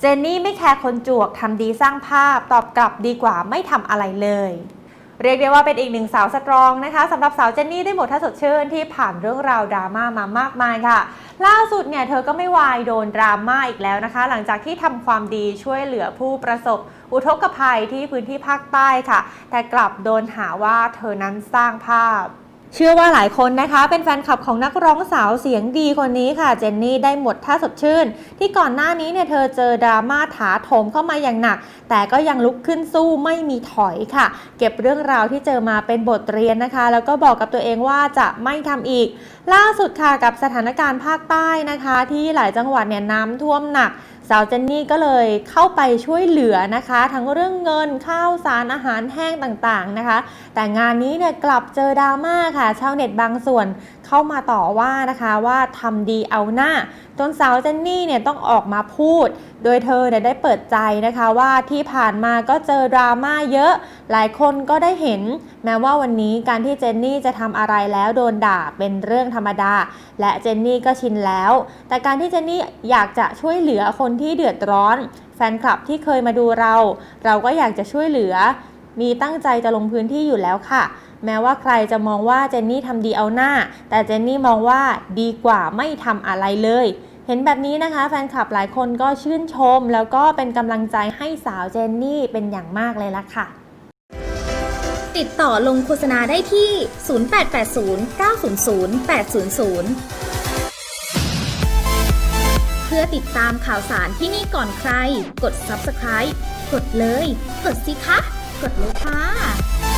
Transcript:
เจนนี่ไม่แคร์คนจวกทำดีสร้างภาพตอบกลับดีกว่าไม่ทำอะไรเลย เรียกได้ว่าเป็นอีกหนึ่งสาวสตรองนะคะสำหรับสาวเจนนี่ได้หมดท่าสดชื่นที่ผ่านเรื่องราวดราม่ามามากมายค่ะ ล่าสุดเนี่ยเธอก็ไม่วายโดนดราม่าอีกแล้วนะคะ หลังจากที่ทำความดีช่วยเหลือผู้ประสบ อุทกภัยที่พื้นที่ภาคใต้ค่ะ แต่กลับโดนหาว่าเธอนั้นสร้างภาพ เชื่อว่าหลายคนนะคะ เป็นแฟนคลับของนักร้องสาวเสียงดีคนนี้ค่ะ เจนนี่ได้หมดท่าสดชื่น ที่ก่อนหน้านี้เนี่ยเธอเจอดราม่าถาโถมเข้ามาอย่างหนัก แต่ก็ยังลุกขึ้นสู้ไม่มีถอยค่ะ เก็บเรื่องราวที่เจอมาเป็นบทเรียนนะคะ แล้วก็บอกกับตัวเองว่าจะไม่ทำอีก ล่าสุดค่ะกับสถานการณ์ภาคใต้นะคะ ที่หลายจังหวัดเนี่ยน้ำท่วมหนัก สาวเจนนี่ก็เลยเข้าไปช่วยเหลือนะคะ ทั้งเรื่องเงินข้าวสารอาหารแห้งต่างๆนะคะ แต่งานนี้เนี่ยกลับเจอดราม่าค่ะ ชาวเน็ตบางส่วน เข้ามาต่อว่านะคะว่าทำดีเอาหน้าจนสาวเจนนี่เนี่ยต้องออกมาพูด โดยเธอเนี่ยได้เปิดใจนะคะว่าที่ผ่านมาก็เจอดราม่าเยอะ หลายคนก็ได้เห็น แม้ว่าวันนี้การที่เจนนี่จะทำอะไรแล้วโดนด่าเป็นเรื่องธรรมดา และเจนนี่ก็ชินแล้ว แต่การที่เจนนี่อยากจะช่วยเหลือคนที่เดือดร้อน แฟนคลับที่เคยมาดูเรา เราก็อยากจะช่วยเหลือ มีตั้งใจจะลงพื้นที่อยู่แล้วค่ะ แม้ว่าใครจะมองว่าเจนนี่ทำดีเอาหน้า แต่เจนนี่มองว่าดีกว่าไม่ทำอะไรเลย เห็นแบบนี้นะคะแฟนคลับหลายคนก็ชื่นชม แล้วก็เป็นกำลังใจให้สาวเจนนี่เป็นอย่างมากเลยล่ะค่ะ ติดต่อลงโฆษณาได้ที่ 0880 900 800เพื่อติดตามข่าวสารที่นี่ก่อนใคร กด subscribe กดเลย กดสิคะ กดเลยค่ะ